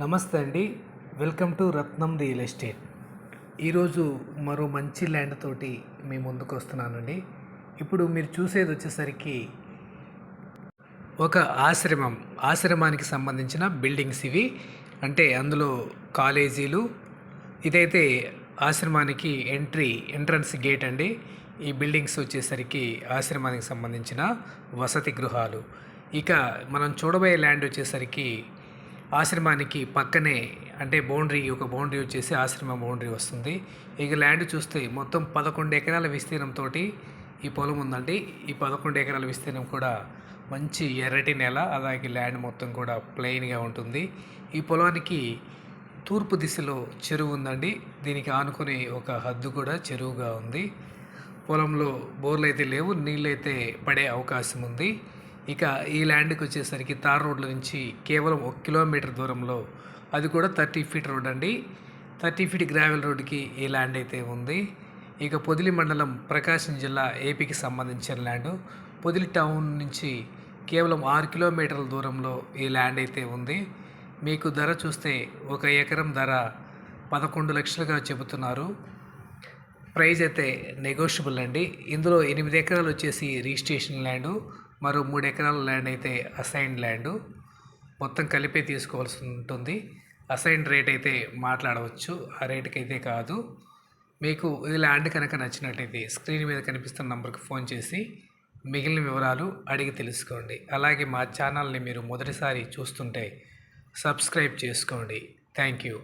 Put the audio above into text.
నమస్తే అండి. Welcome to Ratnam real estate. ఈరోజు మరో మంచి ల్యాండ్ తోటి మీ ముందుకు వస్తున్నానండి. ఇప్పుడు మీరు చూసేది వచ్చేసరికి ఒక ఆశ్రమం ఆశ్రమానికి సంబంధించిన బిల్డింగ్స్ ఇవి. అంటే అందులో కాలేజీలు ఇదైతే ఆశ్రమానికి ఎంట్రీ ఎంట్రన్స్ గేట్ అండి. ఈ బిల్డింగ్స్ వచ్చేసరికి ఆశ్రమానికి సంబంధించిన వసతి గృహాలు. ఇక మనం చూడబోయే ల్యాండ్ వచ్చేసరికి ఆశ్రమానికి పక్కనే అంటే బౌండరీ ఒక బౌండరీ వచ్చేసి ఆశ్రమం బౌండరీ వస్తుంది. ఇక ల్యాండ్ చూస్తే మొత్తం పదకొండు ఎకరాల విస్తీర్ణంతో ఈ పొలం ఉందండి. ఈ పదకొండు ఎకరాల విస్తీర్ణం కూడా మంచి ఎర్రటి నేల అలాగే ల్యాండ్ మొత్తం కూడా ప్లెయిన్గా ఉంటుంది. ఈ పొలానికి తూర్పు దిశలో చెరువు ఉందండి. దీనికి ఆనుకుని ఒక హద్దు కూడా చెరువుగా ఉంది. పొలంలో బోర్లు అయితే లేవు నీళ్ళు అయితే పడే అవకాశం ఉంది. ఇక ఈ ల్యాండ్కి వచ్చేసరికి తార్ రోడ్ల నుంచి కేవలం ఒక కిలోమీటర్ దూరంలో అది కూడా థర్టీ ఫీట్ రోడ్ అండి. థర్టీ ఫీట్ గ్రావెల్ రోడ్కి ఈ ల్యాండ్ అయితే ఉంది. ఇక పొదిలి మండలం ప్రకాశం జిల్లా ఏపీకి సంబంధించిన ల్యాండ్. పొదిలి టౌన్ నుంచి కేవలం ఆరు కిలోమీటర్ల దూరంలో ఈ ల్యాండ్ అయితే ఉంది. మీకు ధర చూస్తే ఒక ఎకరం ధర పదకొండు లక్షలుగా చెబుతున్నారు. ప్రైజ్ అయితే నెగోషియబుల్ అండి. ఇందులో ఎనిమిది ఎకరాలు వచ్చేసి రిజిస్ట్రేషన్ ల్యాండ్. మరో మూడు ఎకరాల ల్యాండ్ అయితే అసైన్ ల్యాండ్. మొత్తం కలిపే తీసుకోవాల్సి ఉంటుంది అసైన్ రేట్ అయితే మాట్లాడవచ్చు. ఆ రేటుకి అయితే కాదు. మీకు ఈ ల్యాండ్ కనుక నచ్చినట్లయితే స్క్రీన్ మీద కనిపిస్తున్న నంబర్కి ఫోన్ చేసి మిగిలిన వివరాలు అడిగి తెలుసుకోండి. అలాగే మా ఛానల్ని మీరు మొదటిసారి చూస్తుంటే సబ్స్క్రైబ్ చేసుకోండి. Thank you.